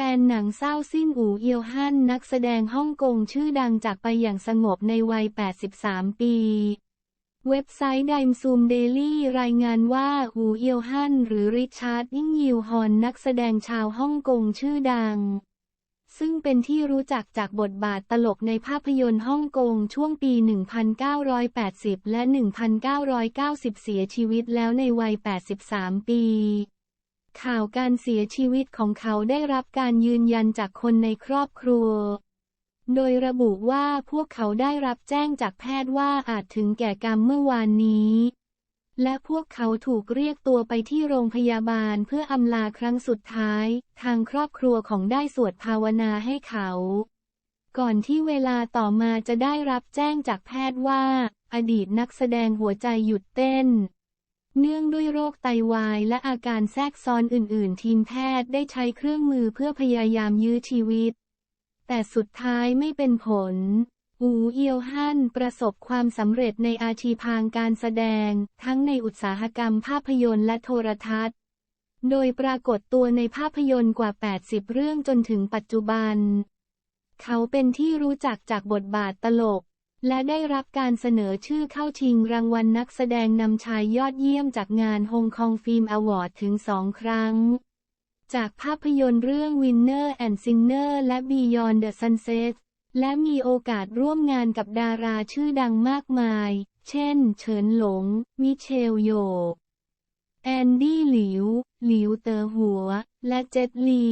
แฟนหนังเศร้าสิ้นอูเอียวฮั่นนักแสดงฮ่องกงชื่อดังจากไปอย่างสงบในวัย 83 ปี เว็บไซต์ไดมซูมเดลี่รายงานว่าอูเอียวฮั่นหรือริชาร์ดยิ่งยิวฮอนนักแสดงชาวฮ่องกงชื่อดัง ซึ่งเป็นที่รู้จักจากบทบาทตลกในภาพยนตร์ฮ่องกงช่วงปี 1980 และ 1990 เสียชีวิตแล้วในวัย 83 ปี ข่าวการเสียชีวิตของเขาได้รับการยืนยันจากคนในครอบครัว โดยระบุว่าพวกเขาได้รับแจ้งจากแพทย์ว่าอาจถึงแก่กรรมเมื่อวานนี้ และพวกเขาถูกเรียกตัวไปที่โรงพยาบาลเพื่ออำลาครั้งสุดท้าย ทางครอบครัวของได้สวดภาวนาให้เขา ก่อนที่เวลาต่อมาจะได้รับแจ้งจากแพทย์ว่า อดีตนักแสดงหัวใจหยุดเต้น เนื่องด้วยโรคไตวายและอาการแทรกซ้อนอื่น ๆ ทีมแพทย์ได้ใช้เครื่องมือเพื่อพยายามยื้อชีวิต แต่สุดท้ายไม่เป็นผล อูเอียวฮั่นประสบความสำเร็จในอาชีพางการแสดง ทั้งในอุตสาหกรรมภาพยนตร์และโทรทัศน์ โดยปรากฏตัวในภาพยนตร์กว่า 80 เรื่องจนถึงปัจจุบัน เขาเป็นที่รู้จักจากบทบาทตลก และได้รับการเสนอชื่อเข้าชิงรางวัลนักแสดงนำชายยอดเยี่ยมจากงานฮงคองฟิล์มอวอร์ดถึงสองครั้ง จากภาพยนตร์เรื่อง Winner and Sinner และ Beyond the Sunset และมีโอกาสร่วมงานกับดาราชื่อดังมากมาย เช่น เฉินหลง มิเชลโย แอนดี้หลิว หลิวเตอหัว และเจ็ตลี